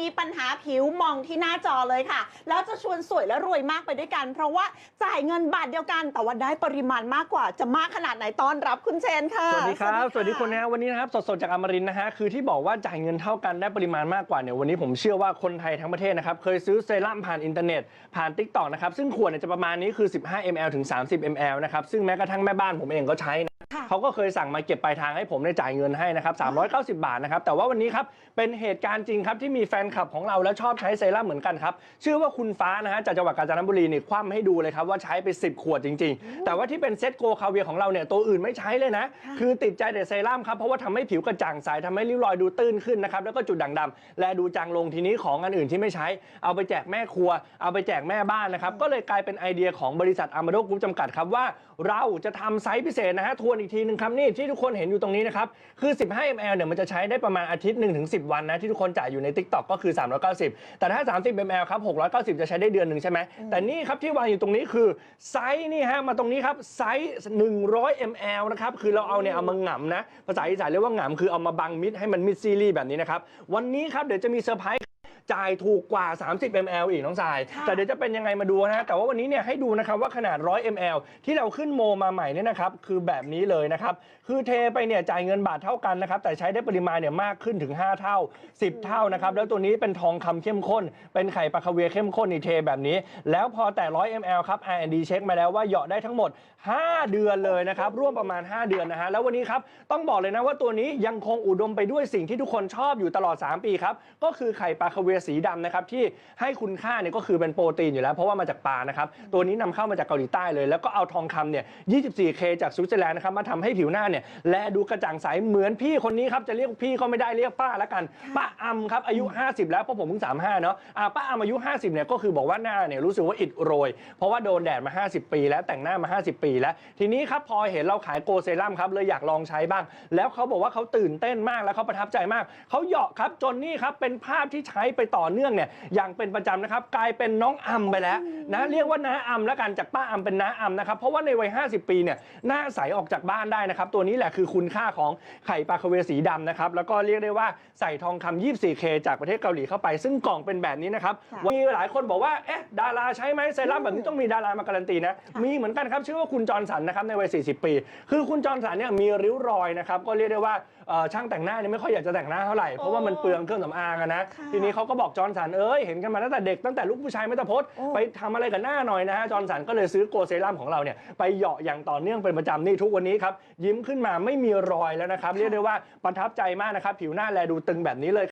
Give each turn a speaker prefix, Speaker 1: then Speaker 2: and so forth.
Speaker 1: มีปัญหาผิวมองที่หน้าจอเลยค่ะ แล้วจะชวนสวยและรวยมากไปด้วยกัน เพราะว่าจ่ายเงินบาทเดียวกัน แต่ว่าได้ปริมาณมากกว่า จะมากขนาดไหนต้อนรับคุณเชนค่ะ
Speaker 2: สวัสดีครับ สวัสดีะคนนะฮะวันนี้นะครับสดๆจากอมรินนะฮะคือที่บอกว่าจ่ายเงินเท่ากันได้ปริมาณมากกว่าเนี่ยวันนี้ผมเชื่อว่าคนไทยทั้งประเทศนะครับเคยซื้อเซรั่มผ่านอินเทอร์เน็ตผ่าน t ิ k t o k นะครับซึ่งขวดเนี่ยจะประมาณนี้คือ 15 ml ถึง 30 ml นะครับซึ่งแม้กระทั่งแม่บ้านผมเองก็ใช้นะ เขาก็เคยสั่งมาเก็บปลายทางให้ผมได้จ่ายเงินให้นะครับ390 บาทนะครับแต่ว่าวันนี้ครับเป็นเหตุการณ์จริงครับที่มีแฟนคลับของเราและชอบใช้เซรั่มเหมือนกันครับชื่อว่าคุณฟ้านะฮะจากจังหวัดกาญจนบุรีนี่คว่ำให้ดูเลยครับว่าใช้ไป 10 ขวดจริง ๆ แต่ว่าที่เป็นเซตโกคาเวียของเราเนี่ยตัวอื่นไม่ใช้เลยนะ คือติดใจแต่เซรั่มครับเพราะว่าทำให้ผิวกระจ่างใสทำให้ริ้วรอยดูตื้นขึ้นนะครับแล้วก็จุดด่างดำและดูจางลงทีนี้ของอันอื่นที่ไม่ใช้เอาไปแจกแม่ครัว เอาไปแจกแม่บ้านนะครับก็เลยกลายเป็นไอเดียของบริษัทอามาโดกรุ๊ปจำกัดครับว่า เราจะทำไซส์พิเศษนะฮะทวนอีกทีหนึ่งครับนี่ที่ทุกคนเห็นอยู่ตรงนี้นะครับคือ 15 ml เนี่ยมันจะใช้ได้ประมาณอาทิตย์1ถึง10 วันนะที่ทุกคนจ่ายอยู่ใน TikTok ก็คือ 390 แต่ถ้า 30 ml ครับ690 จะใช้ได้เดือนหนึ่งใช่ไหมแต่นี่ครับที่วางอยู่ตรงนี้คือไซส์นี่ฮะมาตรงนี้ครับไซส์100 ml นะครับคือเราเอาเนี่ยเอามาหงำนะภาษาอีสานเรียกว่าหงำคือเอามาบังมิดให้มันมิดซีรีส์แบบนี้นะครับวันนี้ครับเดี๋ยวจะมีเซอร์ไพรส์ จ่ายถูกกว่า 30 ml อีกน้องสาย
Speaker 1: ค่ะ
Speaker 2: แต่เดี๋ยวจะเป็นยังไงมาดูนะฮะแต่ว่าวันนี้เนี่ยให้ดูนะครับว่าขนาด 100 ml ที่เราขึ้นโมมาใหม่เนี่ยนะครับคือแบบนี้เลยนะครับคือเทไปเนี่ยจ่ายเงินบาทเท่ากันนะครับแต่ใช้ได้ปริมาณเนี่ยมากขึ้นถึง 5 เท่า 10 เท่านะครับแล้วตัวนี้เป็นทองคำเข้มข้น เป็นไข่ปลาคาเวียร์เข้มข้นนี่เทแบบนี้ แล้วพอแต่ 100 ml ครับ R&D เช็คมาแล้วว่าเหยาะได้ทั้งหมด 5 เดือนเลยนะครับร่วมประมาณ 5 เดือนนะฮะแล้ววันนี้ครับต้องบอกเลยนะว่าตัวนี้ยังคงอุดมไปด้วยสิ่งที่ทุกคนชอบอยู่ตลอด 3 ปีครับก็คือไข่ปลาคาเวียร์สีดำนะครับที่ให้คุณค่าเนี่ยก็คือเป็นโปรตีนอยู่แล้ว เพราะว่ามาจากปลานะครับตัวนี้นำเข้ามาจากเกาหลีใต้เลย แล้วก็เอาทองคำเนี่ย 24K จากสวิตเซอร์แลนด์นะครับมาทำให้ผิวหน้าเนี่ยแลดูกระจ่างใสเหมือนพี่คนนี้ครับจะเรียกพี่ก็ไม่ได้เรียกป้าละกันป้าอำครับอายุ 50 แล้วเพราะผมเพิ่ง35เนาะอ่าป้าอำอายุ 50เนี่ยก็คือบอกว่าหน้าเนี่ยรู้สึกว่าอิดโรย เพราะว่าโดนแดดมา 50 ปี แล้วแต่งหน้ามา 50 ปี แล้วทีนี้ครับพอเห็นเราขายโกเซรั่มครับเลยอยากลองใช้บ้าง แล้วเขาบอกว่าเขาตื่นเต้นมากแล้วเขาประทับใจมากเขาเหยาะครับจนนี่ครับเป็นภาพที่ใช้ไปต่อเนื่องเนี่ยอย่างเป็นประจำนะครับกลายเป็นน้องอำไปแล้วนะเรียกว่าน้าอำแล้วกันจากป้าอำเป็นน้าอำนะครับเพราะว่าในวัย 50 ปีเนี่ยหน้าใสออกจากบ้านได้นะครับตัวนี้แหละคือคุณค่าของไข่ปลาคาเวสีดำนะครับแล้วก็เรียกได้ว่าใส่ทองคำ 24K จากประเทศเกาหลีเข้าไป ซึ่งกล่องเป็นแบบนี้นะครับ
Speaker 1: ค่ะ
Speaker 2: มีหลายคนบอกว่าเอ๊ะดาราใช้ไหมเซรั่มแบบนี้ต้องมีดารามาการันตีนะมีเหมือนกันครับชื่อว่าคุณจอร์นสันนะครับในวัย 40 ปี คือคุณจอร์นสันเนี่ยมีริ้วรอยนะครับก็เรียกได้ว่าเอ่อช่างแต่งหน้าเนี่ยไม่ค่อยอยากจะแต่งหน้าเท่าไหร่เพราะว่ามันเปลืองเครื่องสำอางอะนะ
Speaker 1: ค่ะ
Speaker 2: ทีนี้เขาก็บอกจอร์นสันเอ้ยเห็นกันมาตั้งแต่เด็กตั้งแต่ลูกผู้ชายไม่ตะพด
Speaker 1: โอ้
Speaker 2: ไปทำอะไรกับหน้าหน่อยนะฮะจอร์นสันก็เลยซื้อโกเซรั่มของเราเนี่ยไปเหยาะอย่างต่อเนื่องเป็นประจำนี่ทุกวันนี้ครับยิ้มขึ้นมาไม่มีรอยแล้วนะครับเรียกได้ว่าประทับใจมากนะครับผิวหน้าแลดูตึงแบบนี้เลย